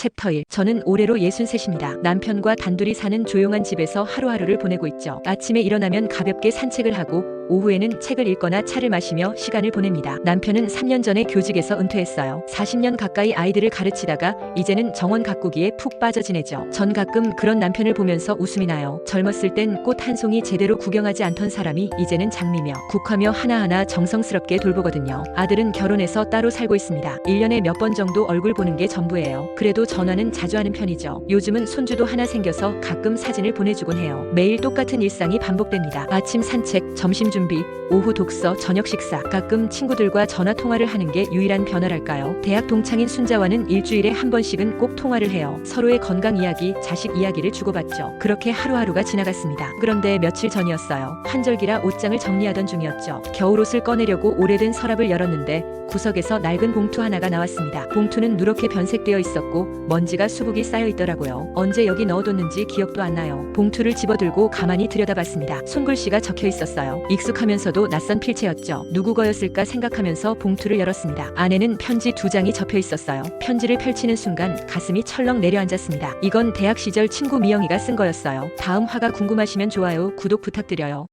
챕터 1 저는 올해로 63입니다. 남편과 단둘이 사는 조용한 집에서 하루하루를 보내고 있죠. 아침에 일어나면 가볍게 산책을 하고 오후에는 책을 읽거나 차를 마시며 시간을 보냅니다. 남편은 3년 전에 교직에서 은퇴했어요. 40년 가까이 아이들을 가르치다가 이제는 정원 가꾸기에 푹 빠져 지내죠. 전 가끔 그런 남편을 보면서 웃음이 나요. 젊었을 땐 꽃 한 송이 제대로 구경하지 않던 사람이 이제는 장미며 국화며 하나하나 정성스럽게 돌보거든요. 아들은 결혼해서 따로 살고 있습니다. 1년에 몇 번 정도 얼굴 보는 게 전부예요. 그래도 전화는 자주 하는 편이죠. 요즘은 손주도 하나 생겨서 가끔 사진을 보내주곤 해요. 매일 똑같은 일상이 반복됩니다. 아침 산책, 점심 준비, 오후 독서, 저녁 식사. 가끔 친구들과 전화 통화를 하는 게 유일한 변화랄까요? 대학 동창인 순자와는 일주일에 한 번씩은 꼭 통화를 해요. 서로의 건강 이야기, 자식 이야기를 주고받죠. 그렇게 하루하루가 지나갔습니다. 그런데 며칠 전이었어요. 한절기라 옷장을 정리하던 중이었죠. 겨울옷을 꺼내려고 오래된 서랍을 열었는데 구석에서 낡은 봉투 하나가 나왔습니다. 봉투는 누렇게 변색되어 있었고 먼지가 수북이 쌓여 있더라고요. 언제 여기 넣어뒀는지 기억도 안 나요. 봉투를 집어들고 가만히 들여다봤습니다. 손글씨가 적혀 있었어요. 익숙하면서도 낯선 필체였죠. 누구 거였을까 생각하면서 봉투를 열었습니다. 안에는 편지 두 장이 접혀 있었어요. 편지를 펼치는 순간 가슴이 철렁 내려앉았습니다. 이건 대학 시절 친구 미영이가 쓴 거였어요. 다음 화가 궁금하시면 좋아요, 구독 부탁드려요.